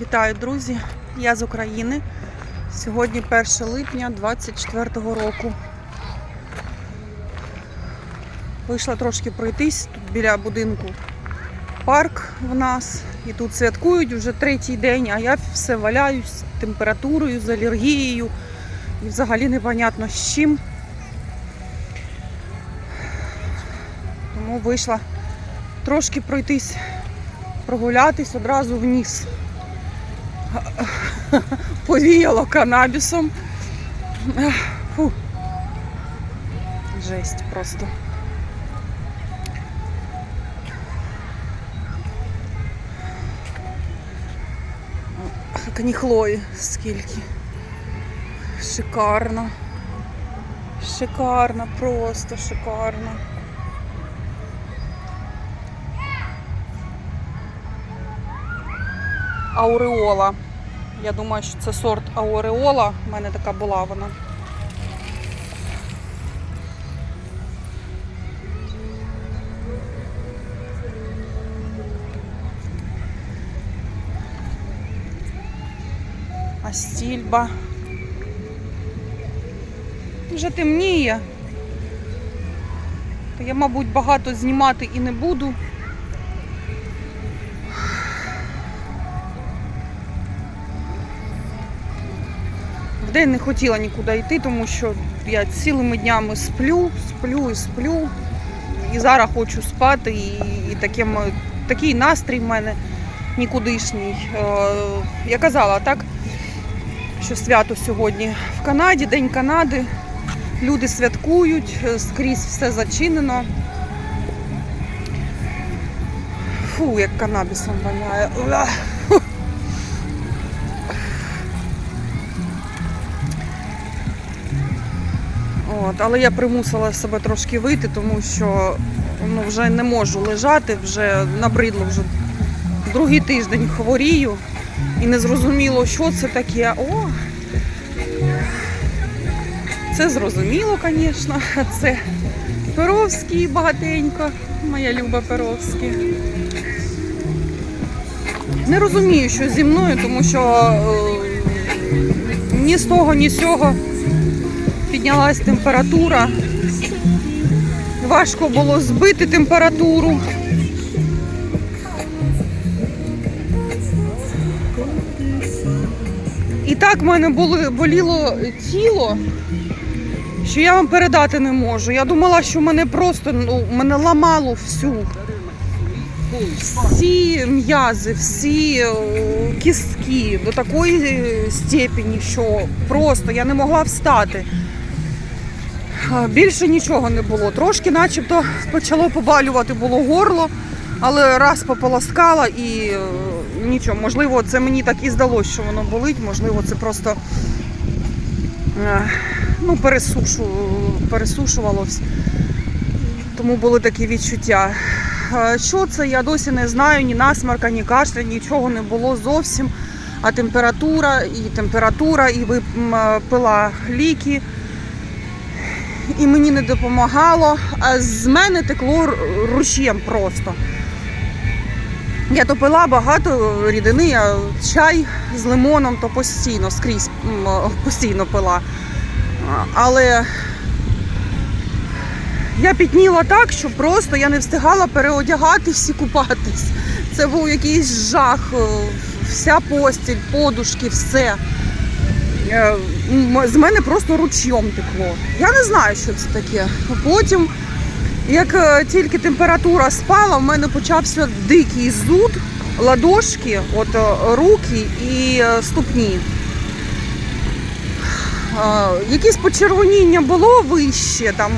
Вітаю, друзі! Я з України. Сьогодні 1 липня 24 року. Вийшла трошки пройтись тут біля будинку. Парк в нас. І тут святкують вже третій день, а я все валяюсь з температурою, з алергією. І взагалі непонятно з чим. Тому вийшла трошки пройтись, прогулятись одразу вниз. Повіяло канабісом. Фу. Жесть просто. Каніхлої скільки. Шикарно. Шикарно, просто шикарно. Ауреола. Я думаю, що це сорт Ауреола. У мене така була вона. Астільба. Вже темніє. То я, мабуть, багато знімати і не буду. Вдень не хотіла нікуди йти, тому що я цілими днями сплю, сплю і сплю. І зараз хочу спати, і, і таким, такий настрій в мене нікудишній. Е, я казала, так, що свято сьогодні в Канаді, День Канади. Люди святкують, е, скрізь все зачинено. Фу, як канабісом воняє. От, але я примусила себе трошки вийти, тому що ну, вже не можу лежати, вже набридло вже другий тиждень хворію і не зрозуміло, що це таке. О! Це зрозуміло, звісно. Це Перовський багатенько, моя люба Перовський. Не розумію, що зі мною, тому що е, ні з того, ні з цього піднялась температура. Важко було збити температуру. І так в мене боліло тіло, що я вам передати не можу. Я думала, що мене просто ну, мене ламало всю. Всі м'язи, всі е, кістки до такої степені, що просто я не могла встати. А, Більше нічого не було. Трошки начебто почало побалювати було горло, але раз пополоскала і е, нічого. Можливо, це мені так і здалося, що воно болить, можливо, це просто е, ну, пересушу, пересушувалось. Тому були такі відчуття. Е, Що це, я досі не знаю, ні насмарка, ні кашля, нічого не було зовсім. А температура, і температура, і випила ліки і мені не допомагало. А з мене текло ручєм просто. Я то пила багато рідини, а чай з лимоном то постійно, скрізь постійно пила. Але я пітніла так, що просто я не встигала переодягатись і купатись. Це був якийсь жах. е, Вся постіль, подушки, все. З мене просто ручйом текло. Я не знаю, що це таке. Потім, як е, тільки температура спала, в мене почався дикий зуд, ладошки, от е, руки і е, ступні. Якесь почервоніння було вище там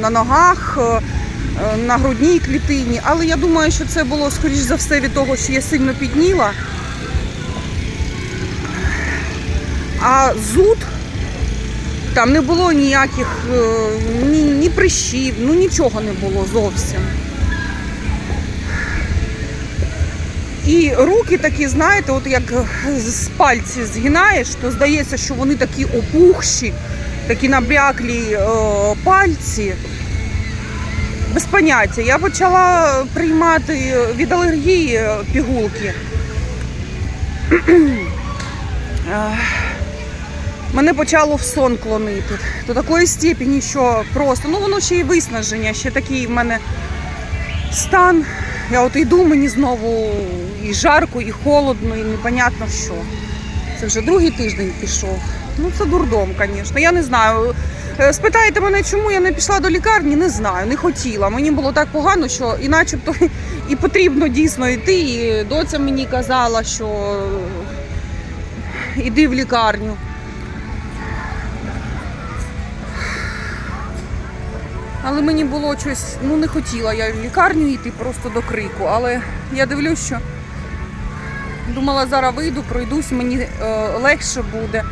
на ногах, на грудній клітині, але я думаю, що це було скоріш за все від того, що я сильно підніла. А зуд там не було ніяких е, ні, ні прищів, ну нічого не було зовсім. І руки такі, знаєте, от як з пальці згинаєш, то здається, що вони такі опухші, такі набряклі е, пальці. Без поняття. Я почала приймати від алергії пігулки. Мене почало в сон клонити до такої степені, що просто ну воно ще й виснаження, ще такий в мене стан. Я от йду, мені знову і жарко, і холодно, і непонятно що. Це вже другий тиждень пішов. Ну це дурдом, звісно. Я не знаю. Е, Спитаєте мене, чому я не пішла до лікарні? Не знаю, не хотіла. Мені було так погано, що і начебто і потрібно дійсно йти. І доця мені казала, що іди в лікарню. Але мені було щось, ну не хотіла я в лікарню йти просто до крику. Але я дивлюсь, що думала, зараз вийду, пройдусь, мені е, легше буде.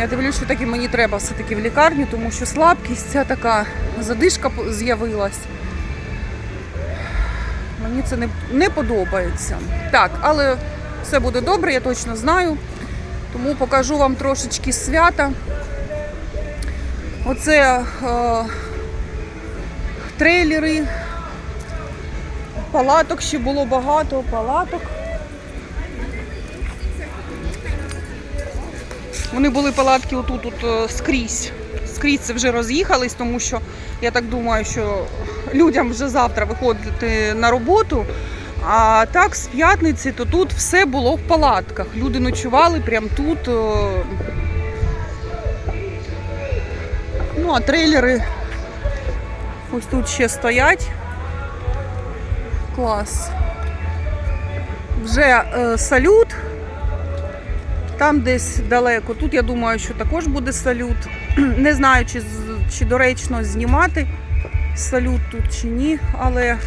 Я дивлюсь, що таки мені треба все-таки в лікарню, тому що слабкість ця така задишка з'явилась. Мені це не, не подобається. Так, але все буде добре, я точно знаю. Тому покажу вам трошечки свята. Оце е, трейлери. Палаток ще було багато, палаток. Вони були палатки отут тут е, скрізь. Скрізь це вже роз'їхались, тому що я так думаю, що людям вже завтра виходити на роботу. А так, з п'ятниці, то тут все було в палатках. Люди ночували прямо тут. е. Ну, а трейлери ось тут ще стоять. Клас. Вже е, салют. Там десь далеко. Тут я думаю, що також буде салют. Не знаю, чи, чи доречно знімати салют тут чи ні, але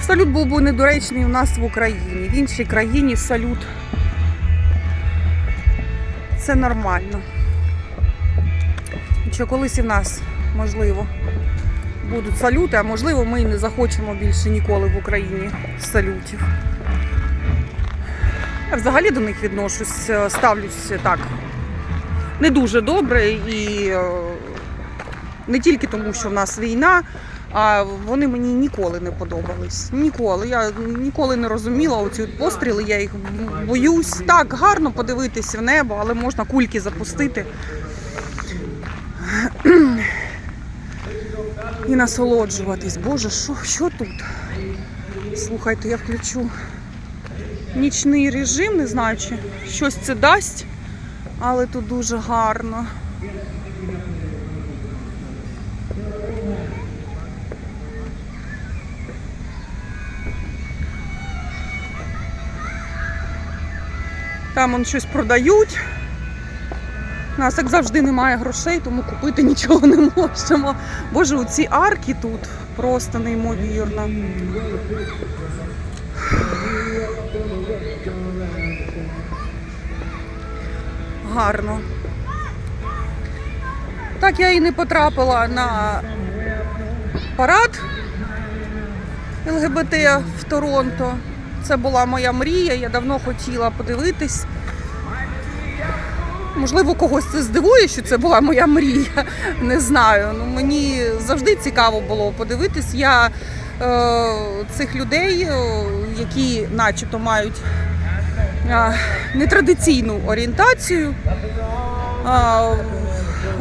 салют був би недоречний у нас в Україні. В іншій країні салют це нормально. Що колись і в нас можливо будуть салюти, а можливо ми і не захочемо більше ніколи в Україні салютів. Я взагалі до них відношусь, е, ставлюсь так не дуже добре і е, не тільки тому, що в нас війна, а вони мені ніколи не подобались. Ніколи. Я ніколи не розуміла оці постріли, я їх боюсь. Так, гарно подивитися в небо, але можна кульки запустити. І насолоджуватись. Боже, що, що тут? Слухайте, я включу нічний режим, не знаю, чи щось це дасть, але тут дуже гарно. Там он щось продають. Нас, як завжди, немає грошей, тому купити нічого не можемо. Боже, у ці арки тут просто неймовірно. Гарно. Так я і не потрапила на парад ЛГБТ в Торонто. Це була моя мрія, я давно хотіла подивитись. Можливо, когось це здивує, що це була моя мрія. Не знаю. Ну, мені завжди цікаво було подивитись. Я е, цих людей, е, які начебто мають е, нетрадиційну орієнтацію, е,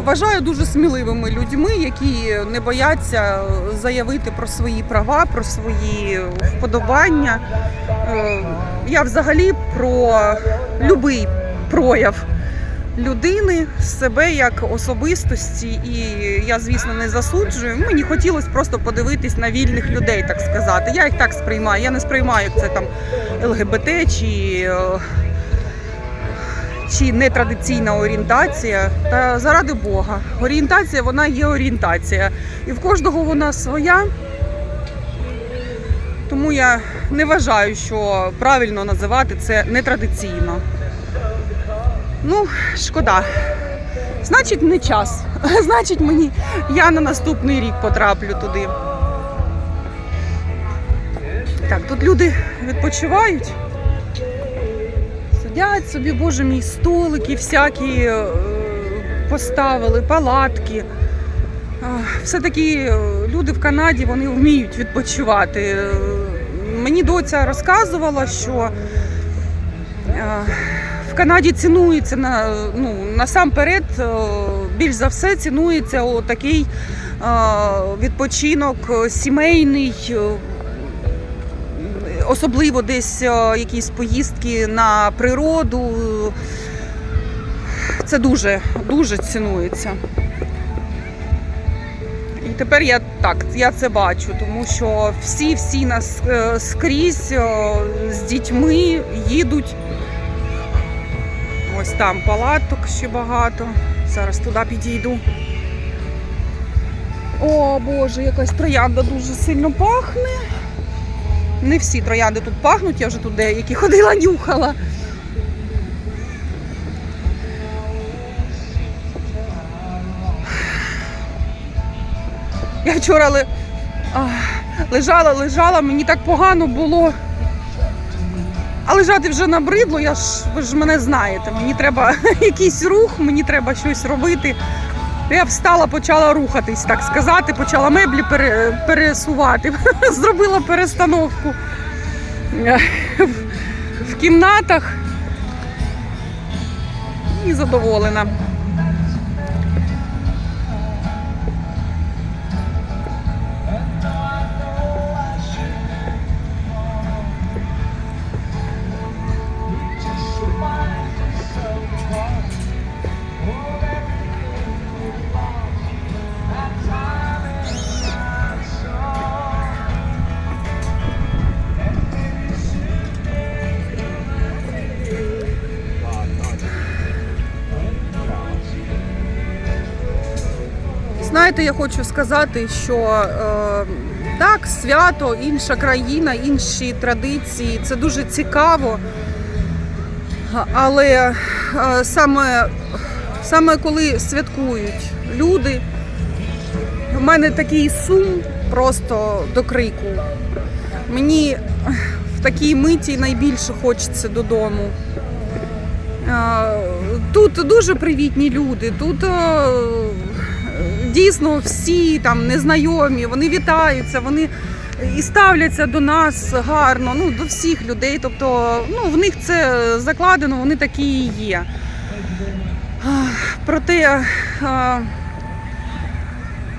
вважаю дуже сміливими людьми, які не бояться заявити про свої права, про свої вподобання. Е, Я взагалі про будь-який прояв людини, себе як особистості, і я, звісно, не засуджую. Мені хотілося просто подивитись на вільних людей, так сказати. Я їх так сприймаю. Я не сприймаю, це там ЛГБТ чи, чи нетрадиційна орієнтація. Та заради Бога, орієнтація вона є орієнтація. І в кожного вона своя. Тому я не вважаю, що правильно називати це нетрадиційно. Ну, шкода. Значить, не час. Значить, мені я на наступний рік потраплю туди. Так, тут люди відпочивають. Сидять собі, боже мій, столики всякі е, поставили, палатки. Все-таки е, люди в Канаді вони вміють відпочивати. Е, мені доця розказувала, що в Канаді цінується на, ну, насамперед, е, більш за все цінується такий відпочинок е, сімейний. е, Особливо десь якісь поїздки на природу. Це дуже, дуже цінується. І тепер я так, я це бачу, тому що всі всі нас скрізь з дітьми їдуть. Ось там палаток ще багато. Зараз туди підійду. О Боже, якась троянда дуже сильно пахне. Не всі троянди тут пахнуть, я вже тут деякі ходила, нюхала. Я вчора лежала, лежала, мені так погано було. А лежати вже набридло, я ж ви ж мене знаєте. Мені треба якийсь рух, мені треба щось робити. Я встала, почала рухатись, так сказати, почала меблі пере, пересувати, зробила перестановку в кімнатах і задоволена. Знаєте, я хочу сказати, що е, так, свято, інша країна, інші традиції це дуже цікаво. Але е, саме, саме коли святкують люди, в мене такий сум просто до крику. Мені в такій миті найбільше хочеться додому. Е, Тут дуже привітні люди, тут е, дійсно всі там незнайомі, вони вітаються, вони і ставляться до нас гарно, ну до всіх людей. Тобто, ну в них це закладено, вони такі і є. Проте,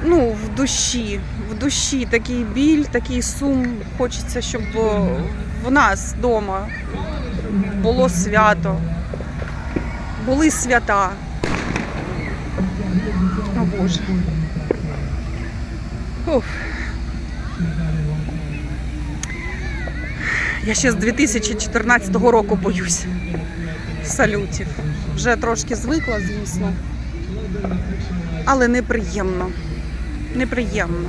ну, в душі, в душі такий біль, такий сум. Хочеться, щоб в нас вдома було свято, були свята. О Боже. Уф. Я ще з 2014 року боюсь салютів. Вже трошки звикла, звісно. Але неприємно. Неприємно.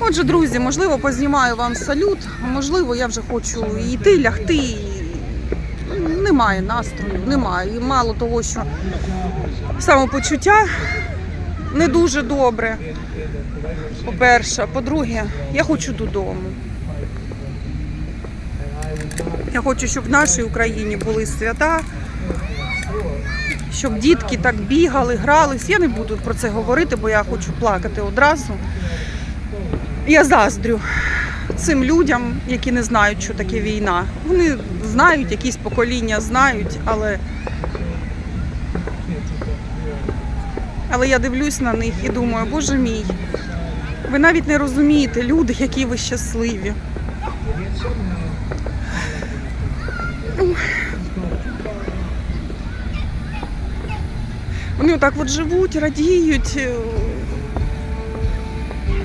Отже, друзі, можливо, познімаю вам салют, можливо, я вже хочу йти, лягти. Немає настрою, немає. І мало того, що самопочуття не дуже добре. По-перше, по-друге, я хочу додому. Я хочу, щоб в нашій Україні були свята, щоб дітки так бігали, грались. Я не буду про це говорити, бо я хочу плакати одразу. Я заздрю цим людям, які не знають, що таке війна. Вони знають, якісь покоління знають, але. Але я дивлюсь на них і думаю, боже мій, ви навіть не розумієте, люди, які ви щасливі. Вони отак от живуть, радіють.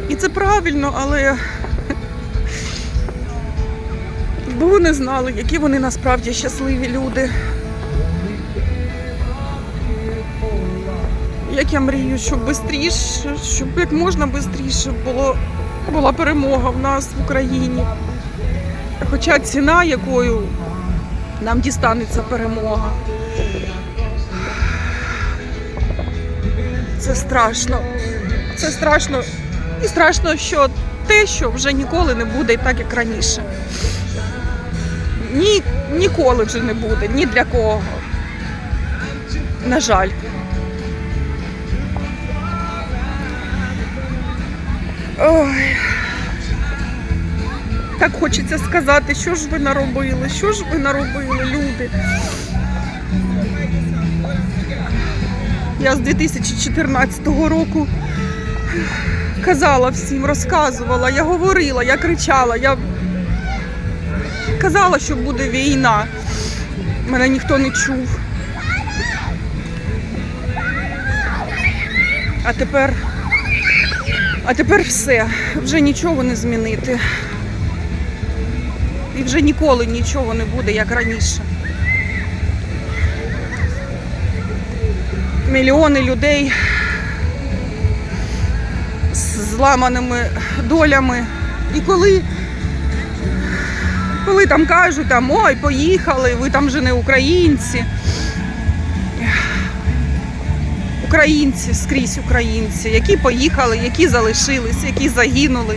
І це правильно, але бо вони знали, які вони насправді щасливі люди. Як я мрію, щоб швидше, щоб як можна швидше була перемога в нас в Україні. Хоча ціна, якою нам дістанеться перемога. Це страшно. Це страшно. І страшно, що те, що вже ніколи не буде так, як раніше. Ні, ніколи вже не буде, ні для кого. На жаль. Ой. Так хочеться сказати, що ж ви наробили, що ж ви наробили, люди. Я з 2014 року казала всім, розказувала, я говорила, я кричала, я казала, що буде війна. Мене ніхто не чув. А тепер, а тепер все, вже нічого не змінити. І вже ніколи нічого не буде, як раніше. Мільйони людей з зламаними долями. І коли, коли там кажуть, там, ой, поїхали, ви там вже не українці. Українці, скрізь українці, які поїхали, які залишились, які загинули.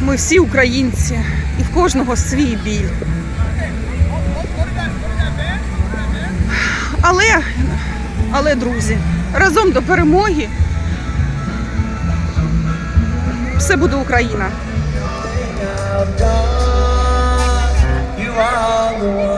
Ми всі українці, і в кожного свій біль. Але, але, друзі, разом до перемоги все буде Україна. You are the one.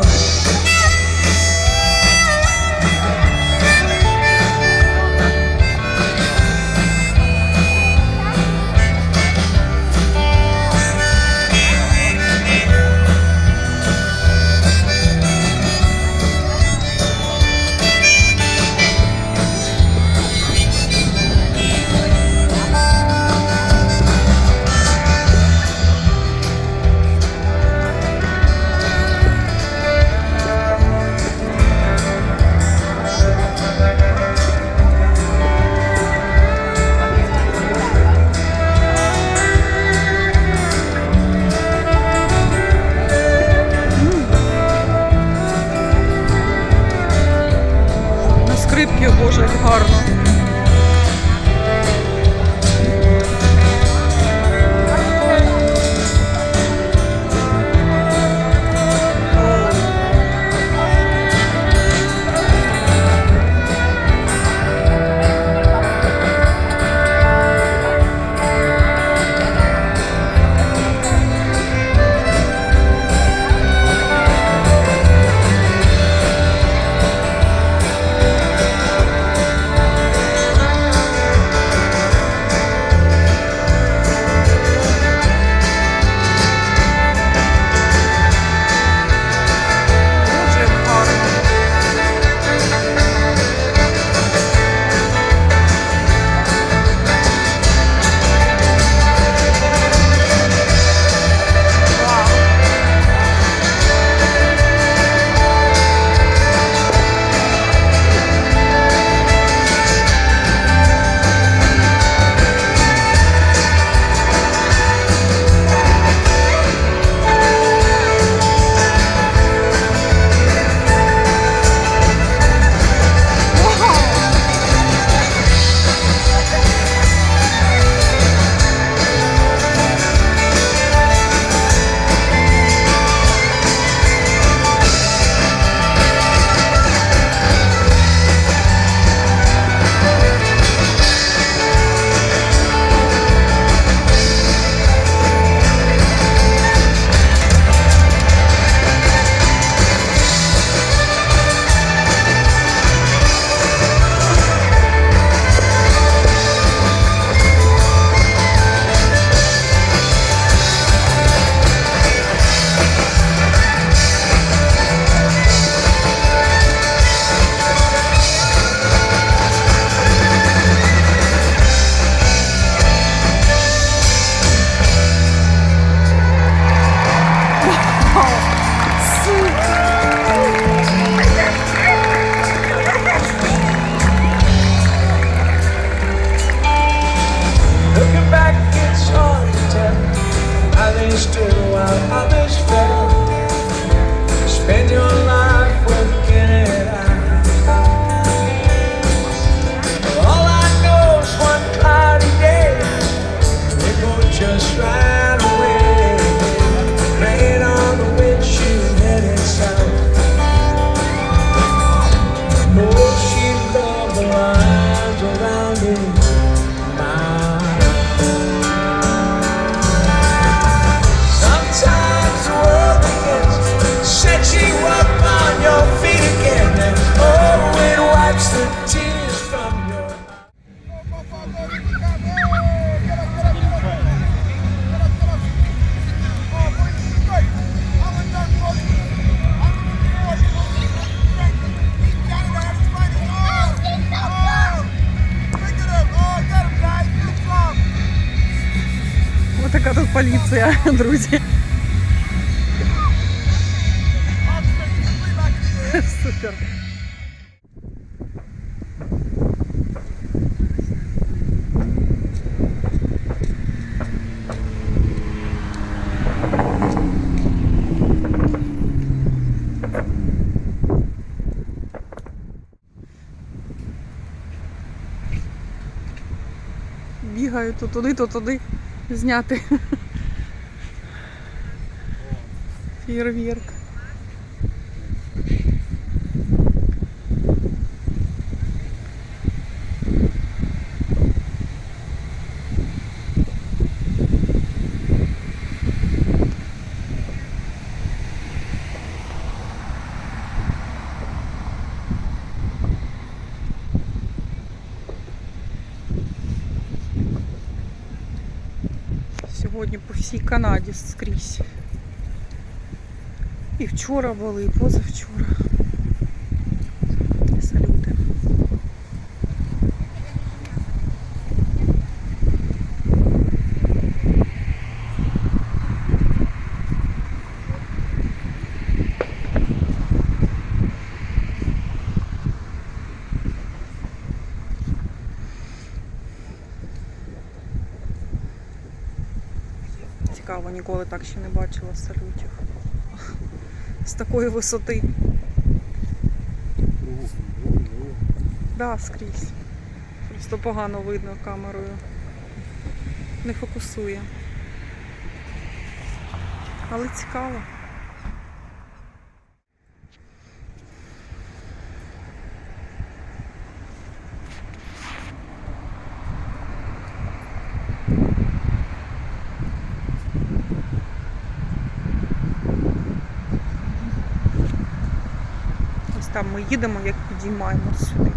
Поліція, друзі. Супер. Бігаю то туди, то туди зняти. Фейерверк. Сьогодні по всій Канаді скрізь. І вчора були, і позавчора. Салюти. Цікаво, ніколи так ще не бачила салютів. З такої висоти. Да, скрізь. Просто погано видно камерою. Не фокусує. Але цікаво. Там ми їдемо, як підіймаємо сюди.